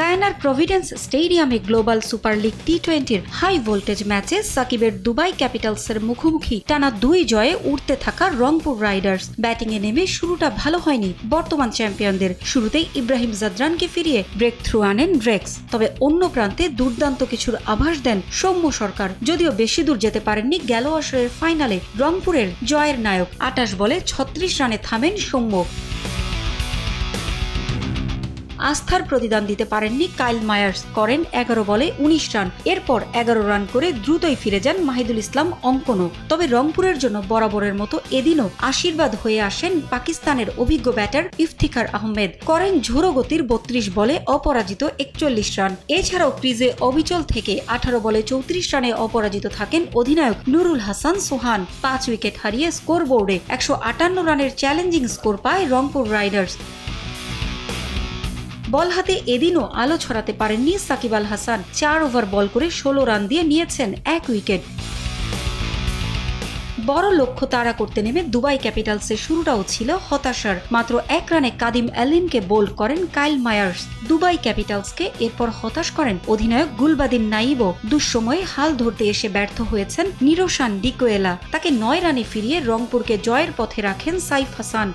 গায়ানার Providence স্টেডিয়ামে global super league T টোয়েন্টির high voltage ম্যাচে সাকিবের দুবাই ক্যাপিটালসের মুখোমুখি টানা দুই জয়ে উঠতে থাকা রংপুর রাইডার্স। ব্যাটিংয়ে নেমে শুরুটা ভালো হয়নি বর্তমান চ্যাম্পিয়নদের। শুরুতেই ইব্রাহিম জাদরানকে ফিরিয়ে ব্রেক থ্রু আনেন ড্রেক্স তবে অন্য প্রান্তে দুর্দান্ত কিছুর আভাস দেন সৌম্য সরকার। যদিও বেশি দূর যেতে পারেননি গেল আসরের ফাইনালে রংপুরের জয়ের নায়ক। আটাশ বলে ছত্রিশ রানে থামেন সৌম্য। আস্থার প্রতিদান দিতে পারেননি কাইল মায়ার্স। করেন এগারো বলে উনিশ রান। এরপর এগারো রান করে দ্রুতই ফিরে যান মাহিদুল ইসলাম অঙ্কনও। তবে রংপুরের জন্য বরাবরের মতো এদিনও আশীর্বাদ হয়ে আসেন পাকিস্তানের অভিজ্ঞ ব্যাটার ইফতিখার আহমেদ। করেন ঝোড়ো গতির বত্রিশ বলে অপরাজিত একচল্লিশ রান। এছাড়াও ক্রিজে অবিচল থেকে আঠারো বলে চৌত্রিশ রানে অপরাজিত থাকেন অধিনায়ক নুরুল হাসান সোহান। পাঁচ উইকেট হারিয়ে স্কোর বোর্ডে একশো আটান্ন রানের চ্যালেঞ্জিং স্কোর পায় রংপুর রাইডার্স। বল হাতে এদিনও আলো ছড়াতে পারেননি সাকিব আল হাসান। চার ওভার বল করে ষোলো রান দিয়ে নিয়েছেন এক উইকেট। বড় লক্ষ্য তাড়া করতে নেমে দুবাই ক্যাপিটালসের শুরুটাও ছিল হতাশার। মাত্র এক রানে কাদিম অ্যালিমকে বোল্ড করেন কাইল মায়ার্স। দুবাই ক্যাপিটালসকে এরপর হতাশ করেন অধিনায়ক গুলবাদিন নাইবও। দুঃসময়ে হাল ধরতে এসে ব্যর্থ হয়েছেন নিরোশান ডিকোয়েলা। তাকে নয় রানে ফিরিয়ে রংপুরকে জয়ের পথে রাখেন সাইফ হাসান।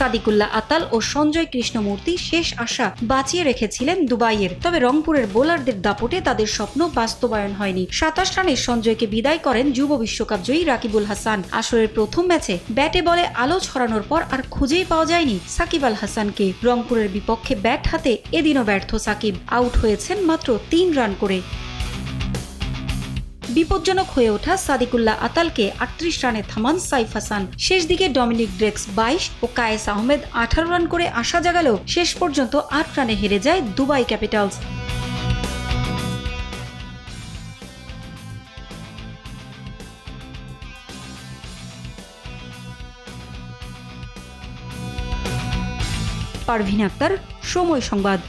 সাদিকুল্লাহ আতাল ও সঞ্জয় কৃষ্ণমূর্তি শেষ আশা বাঁচিয়ে রেখেছিলেন দুবাইয়ের। তবে রংপুরের বোলারদের দাপটে তাদের স্বপ্ন বাস্তবায়ন হয়নি। সাতাশ রানে সঞ্জয়কে বিদায় করেন যুব বিশ্বকাপ জয়ী রাকিবুল হাসান। আসরের প্রথম ম্যাচে ব্যাটে বলে আলো ছড়ানোর পর আর খুঁজেই পাওয়া যায়নি সাকিব আল হাসানকে। রংপুরের বিপক্ষে ব্যাট হাতে এদিনও ব্যর্থ সাকিব। আউট হয়েছেন মাত্র তিন রান করে। বিপজ্জনক হয়ে ওঠা সাদিকুল্লাহ আতালকে আটত্রিশ রানে থামান সাইফ হাসান। শেষ দিকে ডমিনিক ড্রেক্স বাইশ ও কায়েস আহমেদ আঠারো রান করে আশা জাগালেও শেষ পর্যন্ত আট রানে হেরে যায় দুবাই ক্যাপিটালস। পারভিন আক্তার, সময় সংবাদ।